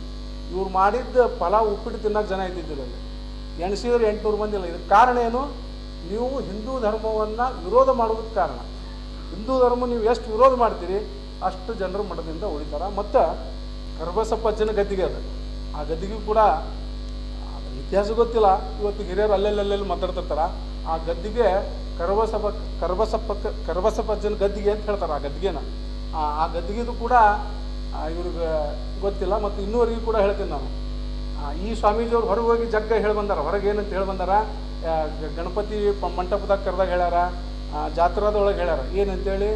ಇವ್ರು ಮಾಡಿದ್ದ ಫಲ ಉಪ್ಪಿಟ್ಟು ತಿನ್ನೋಕೆ ಜನ ಇದ್ದಿದ್ದಿಲ್ಲ ಅಲ್ಲಿ. ಎಣ್ಸಿದ್ರೆ ಎಂಟುನೂರು ಮಂದಿ ಇಲ್ಲ. ಇದಕ್ಕೆ ಕಾರಣ ಏನು? ನೀವು ಹಿಂದೂ ಧರ್ಮವನ್ನು ವಿರೋಧ ಮಾಡೋದಕ್ಕೆ ಕಾರಣ. ಹಿಂದೂ ಧರ್ಮ ನೀವು ಎಷ್ಟು ವಿರೋಧ ಮಾಡ್ತೀರಿ, ಅಷ್ಟು ಜನರು ಮಠದಿಂದ ಉಳಿತಾರೆ. ಮತ್ತು ಕರ್ಬಸಪ್ಪಜ್ಜನ ಗದ್ದಿಗೆ ಅದು. ಆ ಗದ್ದಿಗೆ ಕೂಡ ಇತಿಹಾಸ ಗೊತ್ತಿಲ್ಲ. ಇವತ್ತು ಹಿರಿಯರು ಅಲ್ಲೆಲ್ಲೆಲ್ಲೆಲ್ಲಿ ಮಾತಾಡ್ತಿರ್ತಾರ. ಆ ಗದ್ದಿಗೆ ಕರ್ಬಸಪ್ಪ ಕರ್ಬಸಪ್ಪ ಕರ್ಬಸಪ್ಪಜ್ಜನ ಗದ್ದಿಗೆ ಅಂತ ಹೇಳ್ತಾರೆ. ಆ ಗದ್ದಿಗೆನ. ಆ ಗದ್ದಿಗೆದು ಕೂಡ ಇವ್ರಿಗೆ ಗೊತ್ತಿಲ್ಲ, ಮತ್ತು ಇನ್ನೂವರೆಗೂ ಕೂಡ ಹೇಳ್ತೀನಿ ನಾನು. ಈ ಸ್ವಾಮೀಜಿಯವ್ರು ಹೊರಗೆ ಹೋಗಿ ಜಗ್ಗ ಹೇಳಿ ಬಂದಾರ. ಹೊರಗೆ ಏನಂತ ಹೇಳಿ ಬಂದಾರ? ಗಣಪತಿ ಮಂಟಪದಾಗ ಕರೆದಾಗ ಹೇಳ್ಯಾರ? ಜಾತ್ರಾದೊಳಗೆ ಹೇಳ್ಯಾರ. ಏನಂತೇಳಿ?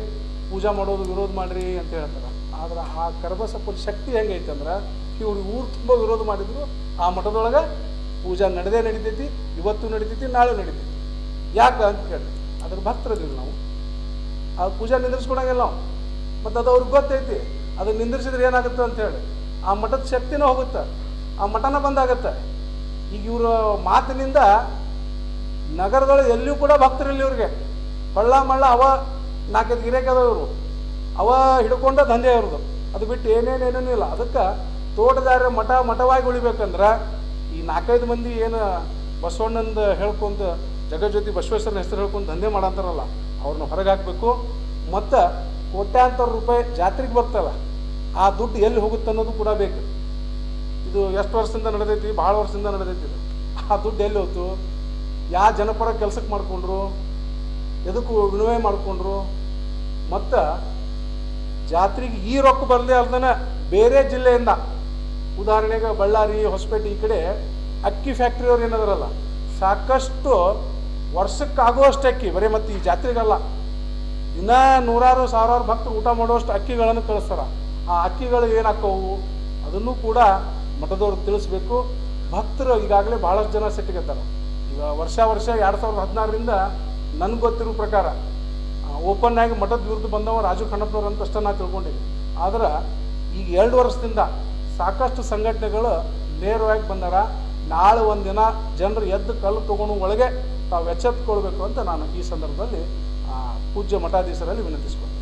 ಪೂಜಾ ಮಾಡೋದು, ವಿರೋಧ ಮಾಡ್ರಿ ಅಂತ ಹೇಳ್ತಾರೆ. ಆದ್ರೆ ಆ ಕರ್ಬಸಪ್ಪನ ಶಕ್ತಿ ಹೆಂಗೈತೆ ಅಂದ್ರೆ, ಇವ್ರು ಊರು ತುಂಬ ವಿರೋಧ ಮಾಡಿದ್ರು. ಆ ಮಠದೊಳಗೆ ಪೂಜಾ ನಡೆದೇ ನಡೀತೈತಿ, ಇವತ್ತು ನಡೀತೈತಿ, ನಾಳೆ ನಡೀತೈತಿ. ಯಾಕೆ ಅಂತ ಕೇಳಿ ಅದ್ರ ಭಕ್ತರದಿಲ್ಲ ನಾವು. ಆ ಪೂಜಾ ನಿಂದ್ರಿಸ್ಕೊಡಂಗಿಲ್ಲ ನಾವು. ಮತ್ತು ಅದು ಅವ್ರಿಗೆ ಗೊತ್ತೈತಿ. ಅದು ನಿಂದ್ರಿಸಿದ್ರೆ ಏನಾಗುತ್ತೆ ಅಂತ ಹೇಳಿ. ಆ ಮಠದ ಶಕ್ತಿನೂ ಹೋಗುತ್ತೆ. ಆ ಮಠನ ಬಂದಾಗತ್ತೆ. ಈಗ ಇವರ ಮಾತಿನಿಂದ ನಗರದೊಳಗೆ ಎಲ್ಲಿಯೂ ಕೂಡ ಭಕ್ತರಿಲ್ಲ ಇವ್ರಿಗೆ. ಪಳ್ಳ ಮಳ್ಳ ಅವ ನಾಲ್ಕೈದು ಗಿರೇಕದ ಇವರು. ಅವ ಹಿಡ್ಕೊಂಡ ದಂಧೆ ಅವ್ರದ್ದು ಅದು ಬಿಟ್ಟು ಏನೇನೇನೇನೂ ಇಲ್ಲ. ಅದಕ್ಕೆ ತೋಟದಾರ ಮಠ ಮಠವಾಗಿ ಉಳಿಬೇಕಂದ್ರೆ ಈ ನಾಲ್ಕೈದು ಮಂದಿ ಏನು ಬಸವಣ್ಣಂದು ಹೇಳ್ಕೊಂತ ಜಗಜ್ಯೋತಿ ಬಸವೇಶ್ವರನ ಹೆಸರು ಹೇಳ್ಕೊಂಡು ದಂಧೆ ಮಾಡಂತಾರಲ್ಲ, ಅವ್ರನ್ನ ಹೊರಗೆ ಹಾಕಬೇಕು. ಮತ್ತು ಕೋಟ್ಯಾಂತರ ರೂಪಾಯಿ ಜಾತ್ರೆಗೆ ಬರ್ತಲ್ಲ, ಆ ದುಡ್ಡು ಎಲ್ಲಿ ಹೋಗುತ್ತೆ ಅನ್ನೋದು ಕೂಡ ಬೇಕು. ಇದು ಎಷ್ಟು ವರ್ಷದಿಂದ ನಡೆದೈತಿ ಭಾಳ ವರ್ಷದಿಂದ ನಡೆದೈತಿ ಆ ದುಡ್ಡು ಎಲ್ಲಿ ಹೋಯ್ತು? ಯಾವ ಜನಪರ ಕೆಲಸಕ್ಕೆ ಮಾಡಿಕೊಂಡ್ರು? ಎದಕ್ಕೂ ವಿನಿಮಯ ಮಾಡಿಕೊಂಡ್ರು? ಮತ್ತು ಜಾತ್ರೆಗೆ ಈ ರೊಕ್ಕ ಬರದೇ ಅಲ್ದನ ಬೇರೆ ಜಿಲ್ಲೆಯಿಂದ, ಉದಾಹರಣೆಗೆ ಬಳ್ಳಾರಿ, ಹೊಸಪೇಟೆ ಈ ಕಡೆ ಅಕ್ಕಿ ಫ್ಯಾಕ್ಟ್ರಿಯವ್ರು ಏನದಾರಲ್ಲ ಸಾಕಷ್ಟು ವರ್ಷಕ್ಕಾಗುವಷ್ಟು ಅಕ್ಕಿ, ಬರೀ ಮತ್ತು ಈ ಜಾತ್ರೆಗಲ್ಲ. ದಿನ ನೂರಾರು, ಸಾವಿರಾರು ಭಕ್ತರು ಊಟ ಮಾಡುವಷ್ಟು ಅಕ್ಕಿಗಳನ್ನು ಕಳಿಸ್ತಾರ. ಆ ಅಕ್ಕಿಗಳು ಏನಾಕ್ಕವು ಅದನ್ನು ಕೂಡ ಮಠದವ್ರು ತಿಳಿಸ್ಬೇಕು. ಭಕ್ತರು ಈಗಾಗಲೇ ಭಾಳಷ್ಟು ಜನ ಸಿಟ್ಟಿಗೆತ್ತಾರೆ. ಈಗ ವರ್ಷ ವರ್ಷ ಎರಡು ಸಾವಿರದ ಹದಿನಾರರಿಂದ ನನಗೆ ಗೊತ್ತಿರೋ ಪ್ರಕಾರ ಓಪನ್ ಆಗಿ ಮಠದ ವಿರುದ್ಧ ಬಂದವ ರಾಜು ಖಂಡಪ್ಪನವ್ರು ಅಂತ ಅಷ್ಟೇ ನಾ ತಿಳ್ಕೊಂಡಿದ್ದೆ ಆದ್ರೆ ಈಗ ಎರಡು ವರ್ಷದಿಂದ ಸಾಕಷ್ಟು ಸಂಘಟನೆಗಳು ನೇರವಾಗಿ ಬಂದಾರ. ನಾಳೆ ಒಂದಿನ ಜನರು ಎದ್ದು ಕಲ್ಲು ತಗೊಂಡು ಒಳಗೆ ತಾವು ಎಚ್ಚೆತ್ಕೊಳ್ಬೇಕು ಅಂತ ನಾನು ಈ ಸಂದರ್ಭದಲ್ಲಿ ಪೂಜ್ಯ ಮಠಾಧೀಶರಲ್ಲಿ ವಿನಂತಿಸ್ಕೊಳ್ತೀನಿ